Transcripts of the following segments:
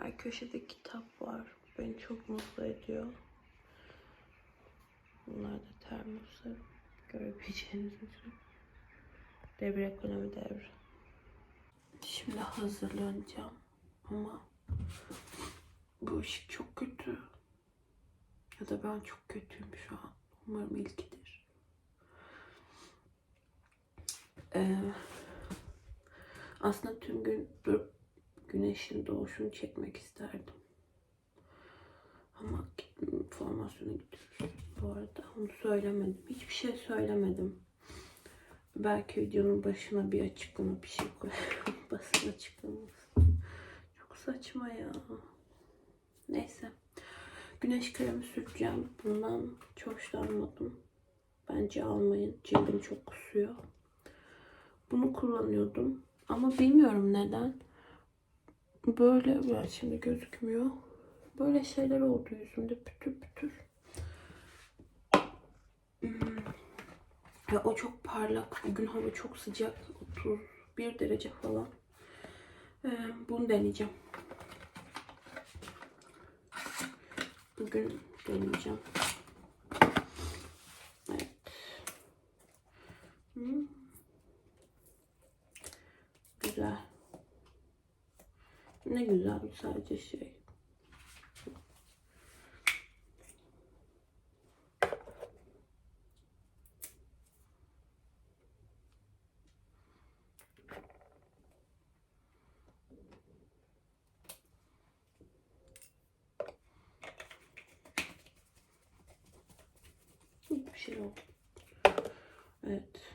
Her köşede kitap var. Beni çok mutlu ediyor. Bunlar da termoslar. Görebileceğiniz üzere. Devir ekonomi devri. Şimdi hazırlanacağım. Ama bu ışık çok kötü. Ya da ben çok kötüyüm şu an. Umarım ilkidir. Ee, aslında tüm gün durup güneşin doğuşunu çekmek isterdim. Ama formasyona gidiyoruz. Bu arada onu söylemedim. Hiçbir şey söylemedim. Belki videonun başına bir açıklama bir şey koyarım. Basın açıklaması. Çok saçma ya. Neyse. Güneş kremi süreceğim. Bundan hiç hoşlanmadım. Bence almayın. Cildim çok kusuyor. Bunu kullanıyordum. Ama bilmiyorum neden. Böyle ben şimdi gözükmüyor. Böyle şeyler oldu yüzümde pütür pütür. Hmm. Ve o çok parlak. Bugün hava çok sıcak. 31 derece falan. Ee, bunu deneyeceğim. Bugün deneyeceğim. Güzel sadece şey. Hiçbir şey yok. Evet.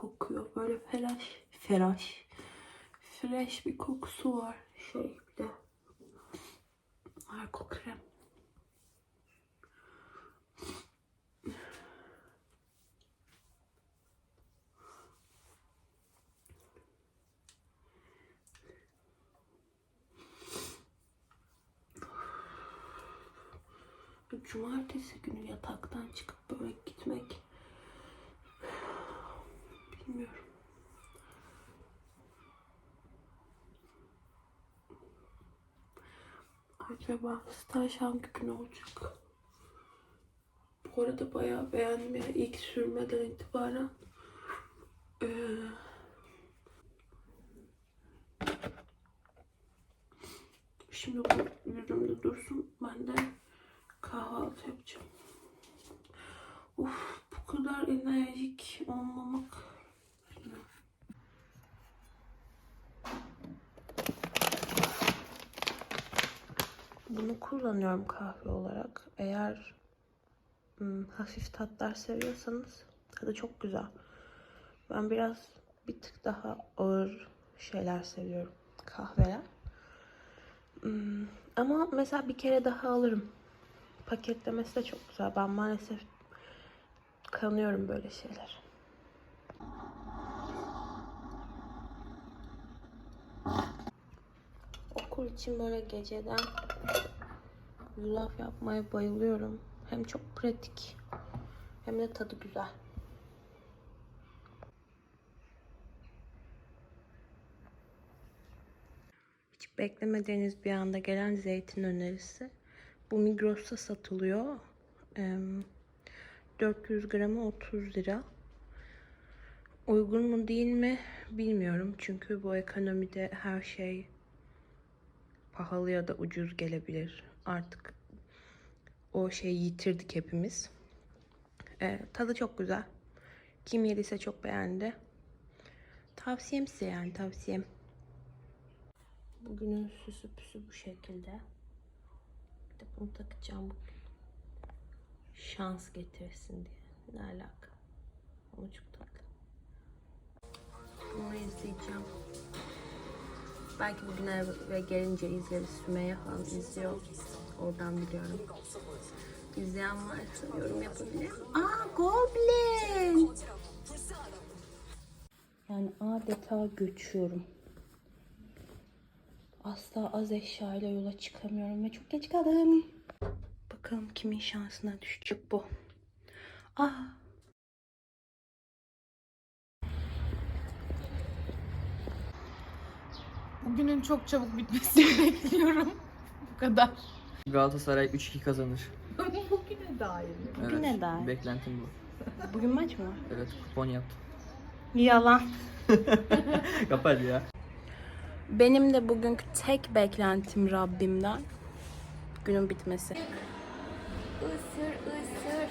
Kokuyor. Böyle felaş, feraş, fresh bir kokusu var. Şey bir de Marco krem. Cumartesi günü yataktan çıkıp böyle gitmek Bilmiyorum. Acaba staj hangi gün olacak? Bu arada bayağı beğendim ya ilk sürmeden itibaren. Ee, şimdi bu yüzümde dursun. Ben de kahvaltı yapacağım. Uf bu kadar enerjik olmamak Bunu kullanıyorum kahve olarak. Eğer hmm, hafif tatlar seviyorsanız tadı çok güzel. Ben biraz bir tık daha ağır şeyler seviyorum kahveler. Hmm, ama mesela bir kere daha alırım. Paketlemesi de çok güzel. Ben maalesef kanıyorum böyle şeyler. Okul için böyle geceden yulaf yapmaya bayılıyorum. Hem çok pratik hem de tadı güzel. Hiç beklemediğiniz bir anda gelen zeytin önerisi. Bu Migros'ta satılıyor. 400 gramı 30 lira. Uygun mu değil mi bilmiyorum. Çünkü bu ekonomide her şey pahalı ya da ucuz gelebilir. Artık o şeyi yitirdik hepimiz. Ee, tadı çok güzel. Kim yediyse çok beğendi. Tavsiyem size yani tavsiyem. Bugünün süsü püsü bu şekilde. Bir de bunu takacağım. Şans getirsin diye. Ne alaka? Ama çok tatlı. Bunu izleyeceğim. Belki bugün eve gelince izleriz. Sümeyye falan izliyor. Oradan biliyorum. İzleyen varsa yorum yapabilir. Aa Goblin! Yani adeta göçüyorum. Asla az eşyayla yola çıkamıyorum ve çok geç kaldım. Bakalım kimin şansına düşecek bu. Aa Bugünün çok çabuk bitmesini bekliyorum. Bu kadar. Galatasaray 3-2 kazanır. Bugüne dair. Bugüne dair. Beklentim bu. bugün maç mı? Evet kupon yaptım. Yalan. Kapat ya. Benim de bugünkü tek beklentim Rabbimden günün bitmesi. Isır ısır.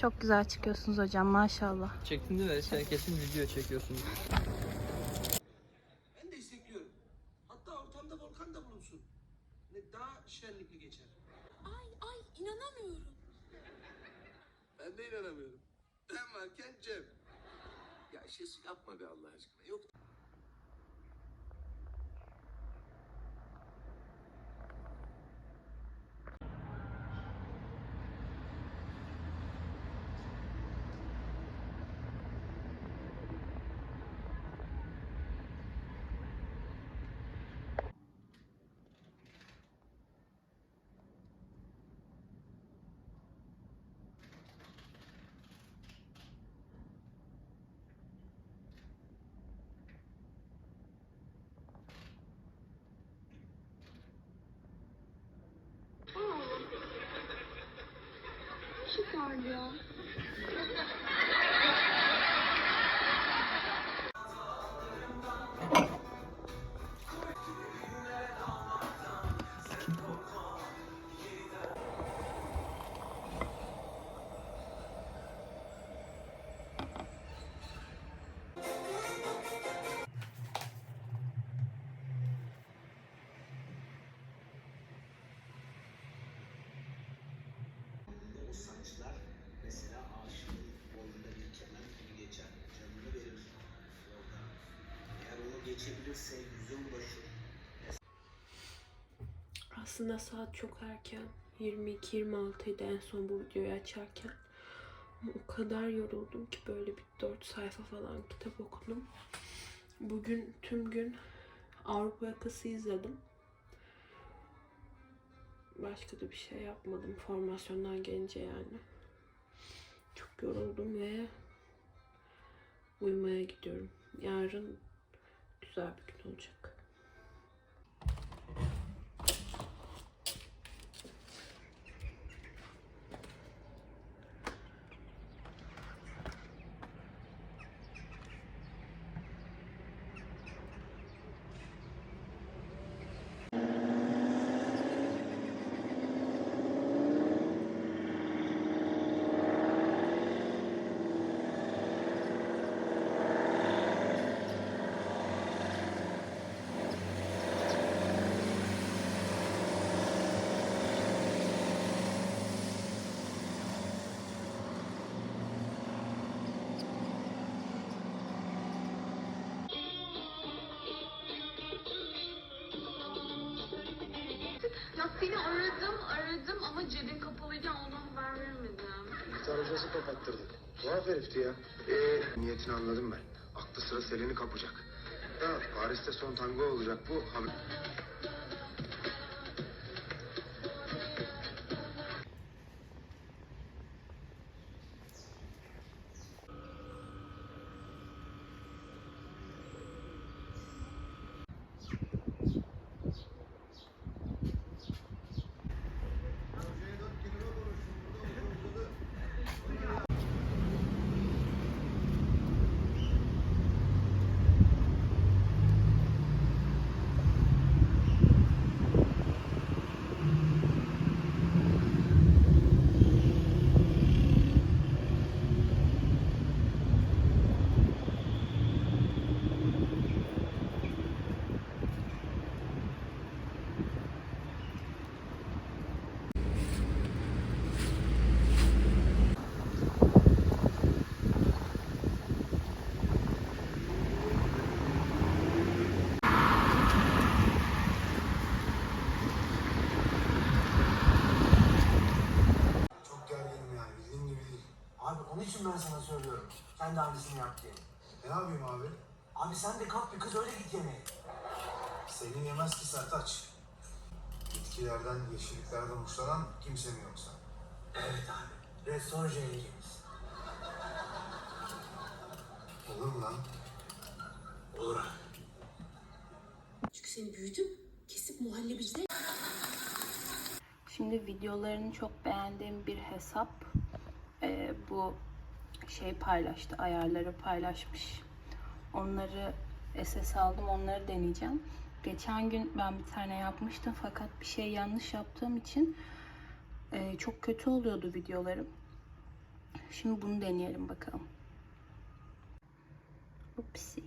Çok güzel çıkıyorsunuz hocam maşallah. Çektin değil mi? Sen kesin video çekiyorsun. Ben de destekliyorum. Hatta ortamda volkan da bulunsun. Ne daha şenlikli geçer. Ay ay inanamıyorum. Ben de inanamıyorum. Ben varken Cem. Ya Şesu yapma be Allah aşkına. Yok Süper ya. Geçebilirse yüze ulaşır. Aslında saat çok erken. 22-26 idi en son bu videoyu açarken. Ama o kadar yoruldum ki böyle bir 4 sayfa falan kitap okudum. Bugün tüm gün Avrupa Yakası izledim. Başka da bir şey yapmadım formasyondan gelince yani. Çok yoruldum ve uyumaya gidiyorum. Yarın güzel bir gün olacak. Aradım aradım ama cebin kapalıyken ona haber veremedim. İftar hocası kapattırdık. Tuhaf herifti ya. Ee, niyetini anladım ben. Aklı sıra Selen'i kapacak. Da Paris'te son tango olacak bu. Haber... ben sana söylüyorum. Sen de aynısını yap diye. Ne yapayım abi? Abi sen de kalk bir kız öyle git yemeğe. Selin yemez ki Sertaç. Bitkilerden, yeşilliklerden hoşlanan kimse mi yoksa? Evet abi. Restore yiyeceğiz. Olur mu lan? Olur abi. Çünkü seni büyüdüm. Kesip muhallebicide Şimdi videolarını çok beğendiğim bir hesap e, bu şey paylaştı, ayarları paylaşmış. Onları SS aldım, onları deneyeceğim. Geçen gün ben bir tane yapmıştım fakat bir şey yanlış yaptığım için e, çok kötü oluyordu videolarım. Şimdi bunu deneyelim bakalım. Upsi.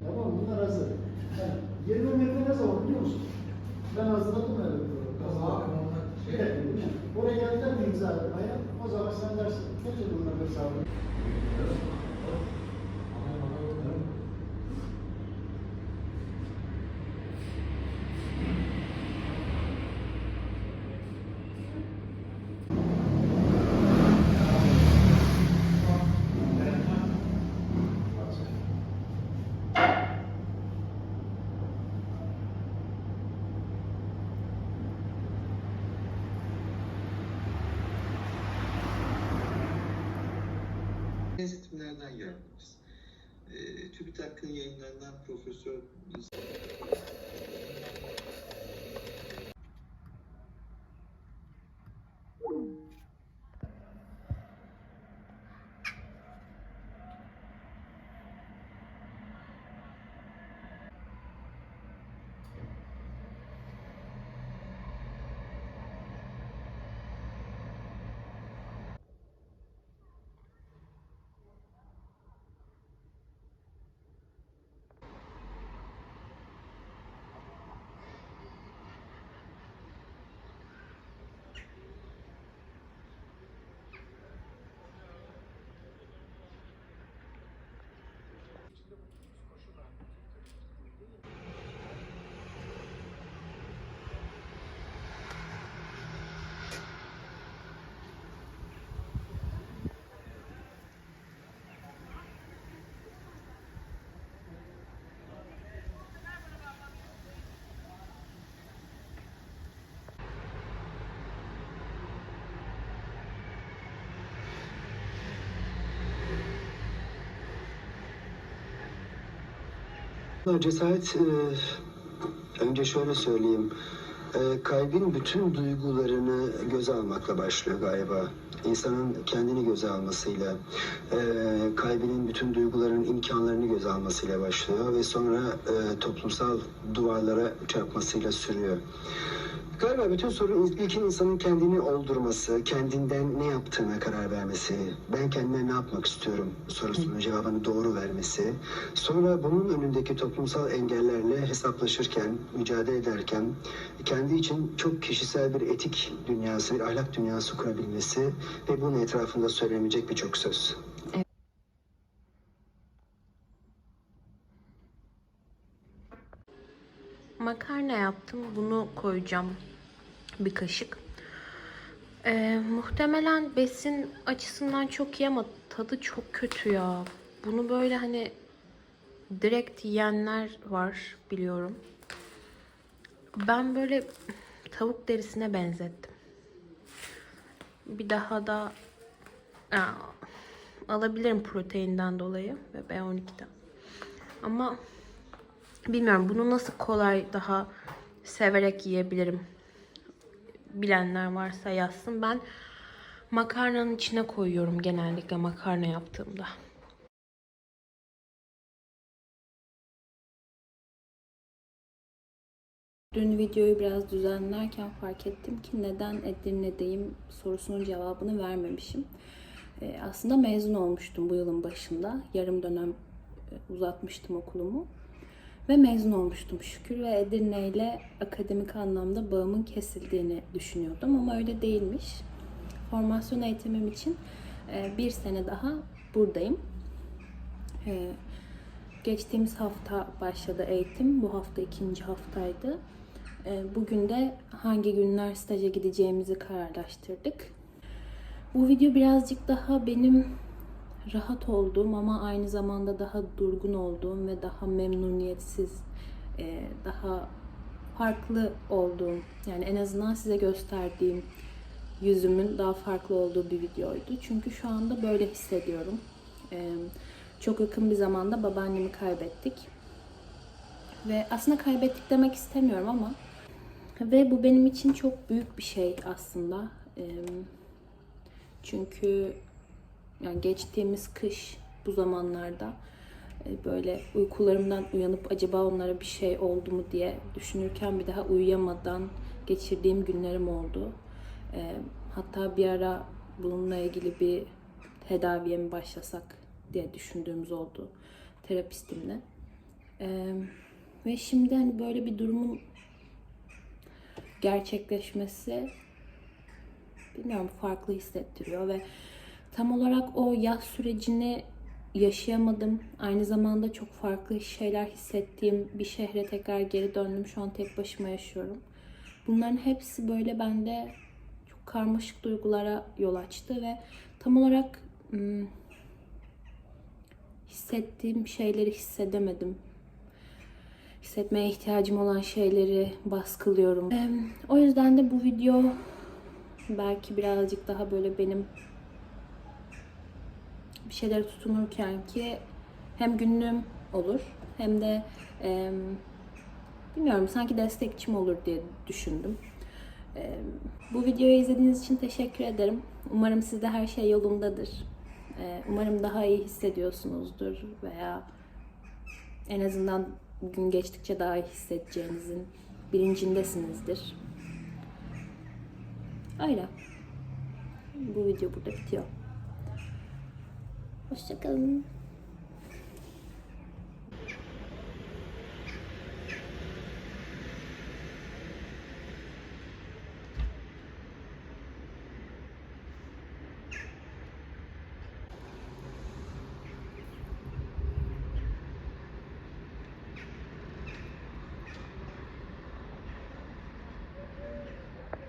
Tamam bunlar hazır. Yani 20 metre ne zaman biliyor musun? Ben hazırladım öyle bir program. Evet. Oraya geldiler mi imza atmaya? O zaman sen dersin. Getir bunların hesabını. Benzetimlerden yararlanırız. E, TÜBİTAK'ın yayınlarından Profesör Cesaret, e, önce şöyle söyleyeyim. E, kalbin bütün duygularını göze almakla başlıyor galiba. İnsanın kendini göze almasıyla, e, kalbinin bütün duygularının imkanlarını göze almasıyla başlıyor ve sonra toplumsal duvarlara çarpmasıyla sürüyor. Galiba bütün sorun ilkin insanın kendini oldurması, kendinden ne yaptığına karar vermesi, ben kendime ne yapmak istiyorum sorusunun cevabını doğru vermesi, sonra bunun önündeki toplumsal engellerle hesaplaşırken, mücadele ederken kendi için çok kişisel bir etik dünyası, bir ahlak dünyası kurabilmesi ve bunun etrafında söylenecek birçok söz. Makarna yaptım. Bunu koyacağım. Bir kaşık. Ee, muhtemelen besin açısından çok iyi ama tadı çok kötü ya. Bunu böyle hani direkt yiyenler var biliyorum. Ben böyle tavuk derisine benzettim. Bir daha da Aa, alabilirim proteinden dolayı ve B12'den. Ama Bilmiyorum bunu nasıl kolay daha severek yiyebilirim. Bilenler varsa yazsın. Ben makarnanın içine koyuyorum genellikle makarna yaptığımda. Dün videoyu biraz düzenlerken fark ettim ki neden Edirne'deyim sorusunun cevabını vermemişim. Ee, aslında mezun olmuştum bu yılın başında. Yarım dönem e, uzatmıştım okulumu. Ve mezun olmuştum şükür ve Edirne ile akademik anlamda bağımın kesildiğini düşünüyordum ama öyle değilmiş. Formasyon eğitimim için e, bir sene daha buradayım. E, geçtiğimiz hafta başladı eğitim. Bu hafta ikinci haftaydı. Ee, Bugün de hangi günler staja gideceğimizi kararlaştırdık. Bu video birazcık daha benim rahat olduğum ama aynı zamanda daha durgun olduğum ve daha memnuniyetsiz, e, daha farklı olduğum, yani en azından size gösterdiğim yüzümün daha farklı olduğu bir videoydu. Çünkü şu anda böyle hissediyorum. Ee, Çok yakın bir zamanda babaannemi kaybettik. Ve aslında kaybettik demek istemiyorum ama ve bu benim için çok büyük bir şey aslında. Ee, Çünkü yani geçtiğimiz kış bu zamanlarda e, böyle uykularımdan uyanıp acaba onlara bir şey oldu mu diye düşünürken bir daha uyuyamadan geçirdiğim günlerim oldu. E, Hatta bir ara bununla ilgili bir tedaviye mi başlasak diye düşündüğümüz oldu terapistimle. E, Ve şimdi hani böyle bir durumun gerçekleşmesi bilmiyorum farklı hissettiriyor ve tam olarak o yaz sürecini yaşayamadım. Aynı zamanda çok farklı şeyler hissettiğim bir şehre tekrar geri döndüm. Şu an tek başıma yaşıyorum. Bunların hepsi böyle bende çok karmaşık duygulara yol açtı ve tam olarak ım, hissettiğim şeyleri hissedemedim. Hissetmeye ihtiyacım olan şeyleri baskılıyorum. Em, O yüzden de bu video belki birazcık daha böyle benim bir şeylere tutunurken ki hem günlüğüm olur hem de em, bilmiyorum sanki destekçim olur diye düşündüm. Em, bu videoyu izlediğiniz için teşekkür ederim. Umarım sizde her şey yolundadır. E, umarım daha iyi hissediyorsunuzdur veya en azından gün geçtikçe daha iyi hissedeceğinizin bilincindesinizdir. Öyle. Bu video burada bitiyor. Hoşçakalın.